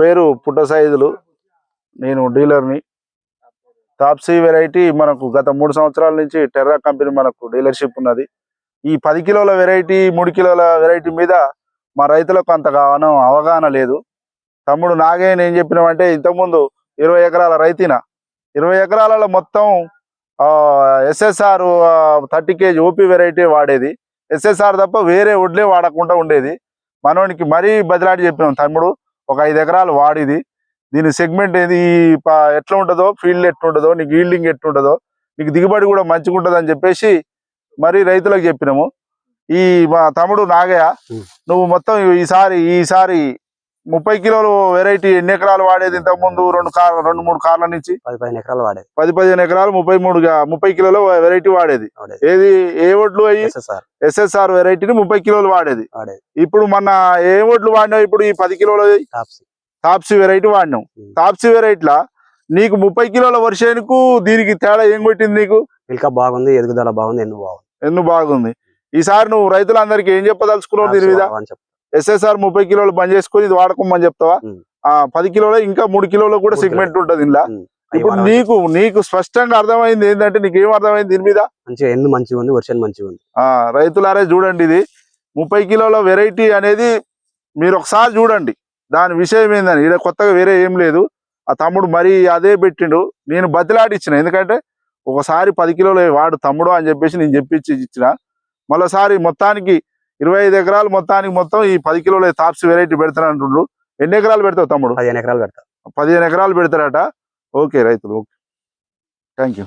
పేరు పుట్ట సైజులు. నేను డీలర్ని. తాప్సీ వెరైటీ మనకు గత మూడు సంవత్సరాల నుంచి టెర్రా కంపెనీ మనకు డీలర్షిప్ ఉన్నది. ఈ పది కిలోల వెరైటీ మూడు కిలోల వెరైటీ మీద మా రైతులకు అంతగా అవగాహన లేదు. తమ్ముడు నాగేన్ ఏం చెప్పినామంటే ఇంతకుముందు ఇరవై ఎకరాల రైతిన. ఇరవై ఎకరాలలో మొత్తం SSR thirty KG OP variety వాడేది. ఎస్ఎస్ఆర్ తప్ప వేరే వడ్లే వాడకుండా ఉండేది. మనోనికి మరీ బదిలాడి చెప్పినాం తమ్ముడు. ఒక ఐదు ఎకరాలు వాడిది. దీని సెగ్మెంట్ ఏది? ఎట్లా ఉంటుందో? ఫీల్డ్ ఎట్లుంటుందో నీకు ఈల్డింగ్ ఎట్లుంటుందో నీకు దిగుబడి కూడా మంచిగా ఉంటుంది అని చెప్పేసి మరి రైతులకు చెప్పినాము. ఈ మా తమ్ముడు నాగయ్య. నువ్వు మొత్తం ఈసారి ఈసారి ముప్పై కిలోలు వెరైటీ ఎన్ని ఎకరాలు వాడేది ఇంతకు ముందు రెండు కార్ రెండు మూడు కార్ల నుంచి? పది పదిహేను ఎకరాలు వాడేది. పది పదిహేను ఎకరాలు ముప్పై మూడు ముప్పై కిలోల వెరైటీ వాడేది. ఏది ఏ ఒడ్లు అయ్యి? ఎస్ఎస్ఆర్. వెరైటీని ముప్పై కిలోలు వాడేది. ఇప్పుడు మన ఏ ఒడ్లు వాడినావు? ఇప్పుడు ఈ పది కిలోల టాప్సీ వెరైటీ వాడినాం ఉం. టాప్సీ వెరైటీలా నీకు ముప్పై కిలోల వర్షానికి దీనికి తేడా ఏం కొట్టింది నీకు? పిల్క బాగుంది ఎదుగుదల బాగుంది ఎన్ను బాగుంది? ఎన్ను బాగుంది? ఈసారి నువ్వు రైతులందరికీ ఏం చెప్పదలుచుకున్నావు దీని మీద? ఎస్ఎస్ఆర్ ముప్పై కిలోలు బంద్ చేసుకొని ఇది వాడుకోమని చెప్తావా. ఆ పది కిలోలో ఇంకా మూడు కిలోలో కూడా సెగ్మెంట్ ఉంటుంది. అవి ఇప్పుడు. నీకు నీకు స్పష్టంగా అర్థమైంది ఏంటంటే నీకు ఏం అర్థమైంది దీని మీద? మంచిగా మంచిగా ఉంది వర్షం మంచిగా ఉంది. ఆ రైతులారే చూడండి ఇది. ముప్పై కిలోల వెరైటీ అనేది మీరు ఒకసారి చూడండి. దాని విషయం ఏందని? ఇక్కడ కొత్తగా వేరే ఏం లేదు. ఆ తమ్ముడు మరి అదే పెట్టిండు. నేను బతిలాడిచ్చిన. ఎందుకంటే ఒకసారి పది కిలోలు వాడు తమ్ముడు అని చెప్పేసి నేను చెప్పించి ఇచ్చిన. మరోసారి మొత్తానికి ఇరవై ఐదు ఎకరాలు మొత్తానికి మొత్తం ఈ పది కిలోల తాప్స్ వెరైటీ పెడతాను అంటుండ్రు. ఎన్ని ఎకరాలు పెడతావు తమ్ముడు? పదిహేను ఎకరాలు పెడతా. పదిహేను ఎకరాలు పెడతారట. ఓకే రైతులు ఓకే. Thank you